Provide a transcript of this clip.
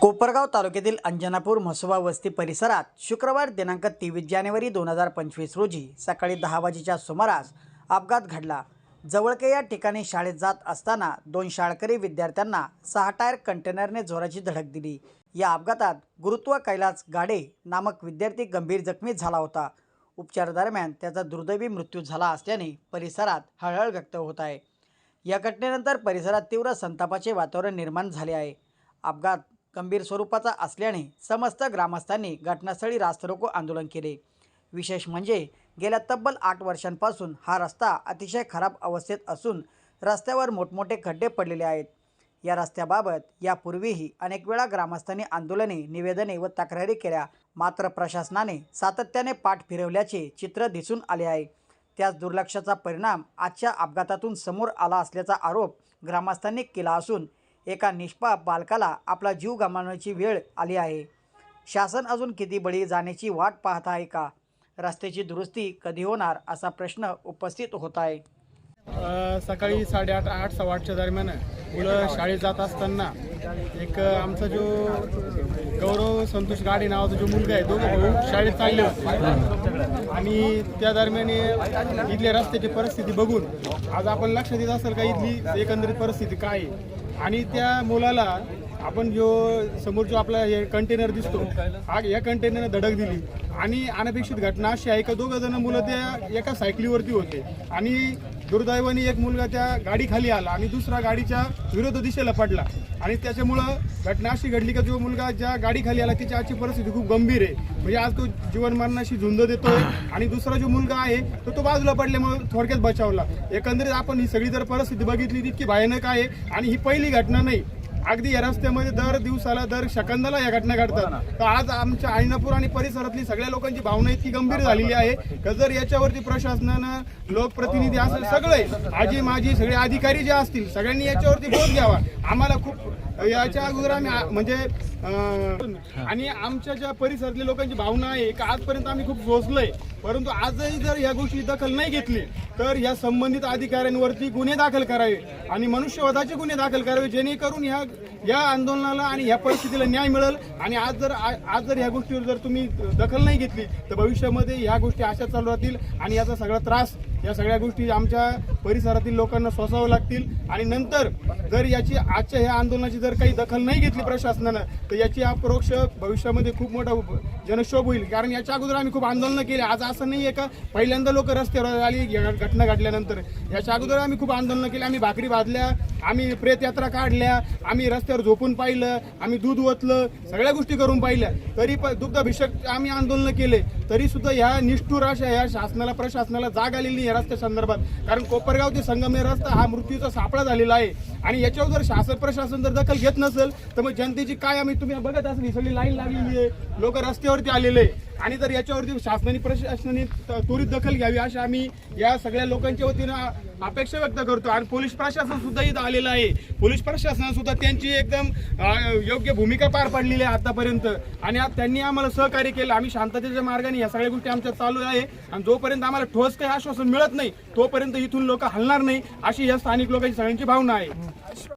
कोपरगाव तालुक्यातील अंजनापूर म्हसोबा वस्ती परिसरात शुक्रवार दिनांक तेवीस जानेवारी दोन हजार पंचवीस रोजी सकाळी दहा वाजेच्या सुमारास अपघात घडला. जवळके या ठिकाणी शाळेत जात असताना दोन शाळकरी विद्यार्थ्यांना सहा टायर कंटेनरने जोराची धडक दिली. या अपघातात गुरुत्व कैलास गाडे नामक विद्यार्थी गंभीर जखमी झाला होता. उपचारादरम्यान त्याचा दुर्दैवी मृत्यू झाला असल्याने परिसरात हळहळ व्यक्त होत आहे. या घटनेनंतर परिसरात तीव्र संतापाचे वातावरण निर्माण झाले आहे. अपघात गंभीर स्वरूपाचा असल्याने समस्त ग्रामस्थांनी घटनास्थळी रास्तरोको आंदोलन केले. विशेष म्हणजे गेल्या तब्बल आठ वर्षांपासून हा रस्ता अतिशय खराब अवस्थेत असून रस्त्यावर मोठमोठे खड्डे पडलेले आहेत. या रस्त्याबाबत यापूर्वीही अनेक वेळा ग्रामस्थांनी आंदोलने निवेदने व तक्रारी केल्या. मात्र प्रशासनाने सातत्याने पाठ फिरवल्याचे चित्र दिसून आले आहे. त्याच दुर्लक्षाचा परिणाम आजच्या अपघातातून समोर आला असल्याचा आरोप ग्रामस्थांनी केला असून एका निष्पाप बालकाला आपला जीव गमावण्याची वेळ आली आहे. शासन अजून किती बळी जाण्याची वाट पाहत आहे का? रस्त्याची दुरुस्ती कधी होणार असा प्रश्न उपस्थित होत आहे. सकाळी साडेआठ आठ सव्वा आठच्या दरम्यान मुलं शाळेत जात असताना एक आमचा जो गौरव संतोष गाडे नावाचा जो मुलगा आहे दोघं भाऊ शाळेत चालले होते. आणि त्या दरम्यान इथल्या रस्त्याची परिस्थिती बघून आज आपण लक्ष देत असेल का इथली एकंदरीत परिस्थिती काय आहे? आणि त्या मुलाला आपण जो समोर जो आपला हे कंटेनर दिसतो हा या कंटेनरने धडक दिली. आणि अनपेक्षित घटना अशी आहे का दोघं जण मुलं त्या एका सायकलीवरती होते. आणि दुर्दैवाने एक मुलगा त्या गाडीखाली आला आणि दुसरा गाडीच्या विरोध दिशेला पडला. आणि त्याच्यामुळं घटना अशी घडली का जो मुलगा ज्या गाडीखाली आला त्याची आजची परिस्थिती खूप गंभीर आहे. म्हणजे आज तो जीवन मरणाशी झुंज देतोय आणि दुसरा जो मुलगा आहे तो तो बाजूला पडल्यामुळे थोडक्यात बचावला. एकंदरीत आपण ही सगळी जर परिस्थिती बघितली तितकी भयानक आहे आणि ही पहिली घटना नाही अगदी या रस्त्यामध्ये दर दिवसाला दर सेकंदाला या घटना घडतात. तर आज आमच्या आयनापूर आणि परिसरातली सगळ्या लोकांची भावना इतकी गंभीर झालेली आहे. का जर याच्यावरती प्रशासनानं लोकप्रतिनिधी असेल सगळे आजी माजी सगळे अधिकारी जे असतील सगळ्यांनी याच्यावरती बोध घ्यावा. आम्हाला खूप याच्या अगोदर आम्ही म्हणजे आणि आमच्या ज्या परिसरातल्या लोकांची भावना आहे का आजपर्यंत आम्ही खूप सोचलोय परंतु आजही जर या गोष्टी दखल नाही घेतली तर या संबंधित अधिकाऱ्यांवरती गुन्हे दाखल करावे आणि मनुष्यवधाचे गुन्हे दाखल करावे जेणेकरून ह्या या आंदोलनाला आणि ह्या परिस्थितीला न्याय मिळेल. आणि आज जर आ- आज जर ह्या गोष्टीवर जर तुम्ही दखल नाही घेतली तर भविष्यामध्ये ह्या गोष्टी अशा चालू राहतील आणि याचा सगळा त्रास या सगळ्या गोष्टी आमच्या परिसरातील लोकांना सोसावं लागतील. आणि नंतर जर याची आजच्या ह्या आंदोलनाची जर काही दखल नाही घेतली प्रशासनानं तर याची अप्रोक्ष भविष्यामध्ये खूप मोठा उप- जनक्षोभ होईल. कारण याच्या अगोदर आम्ही खूप आंदोलनं केली. आज असं नाही आहे का? पहिल्यांदा लोक रस्त्यावर आली घटना घडल्यानंतर. याच्या अगोदर आम्ही खूप आंदोलनं केली. आम्ही भाकरी बांधल्या आम्ही प्रेतयात्रा काढल्या आम्ही रस्त्यावर झोपून पाहिलं आम्ही दूध ओतलं सगळ्या गोष्टी करून पाहिल्या. तरी पण दुग्धाभिषेक आम्ही आंदोलनं केले. तरी सुद्धा ह्या निष्ठूर अशा या शासनाला प्रशासनाला जाग आलेली नाही या रस्त्या संदर्भात. कारण कोपरगाव ते संगमेर रस्ता हा मृत्यूचा सापळा झालेला आहे. आणि याच्यावर जर शासन प्रशासन जर दखल घेत नसेल तर मग जनतेची काय आम्ही तुम्ही बघत असली ही सगळी लाईन लागलेली आहे. लोक रस्त्यावरती आलेले आहे. आणि जर याच्यावरती शासनाने प्रशासनाने त्वरित दखल घ्यावी अशी आम्ही या सगळ्या लोकांच्या वतीनं अपेक्षा व्यक्त करतो. आणि पोलीस प्रशासन सुद्धा इथं आलेलं आहे. पोलीस प्रशासन सुद्धा त्यांची एकदम योग्य भूमिका पार पाडलेली आहे आतापर्यंत. आणि त्यांनी आम्हाला सहकार्य केलं. आम्ही शांततेच्या मार्गाने या सगळ्या गोष्टी आमच्या चालू आहे. आणि जोपर्यंत आम्हाला ठोस काही आश्वासन मिळत नाही तोपर्यंत इथून लोक हलणार नाही अशी या स्थानिक लोकांची सगळ्यांची भावना आहे.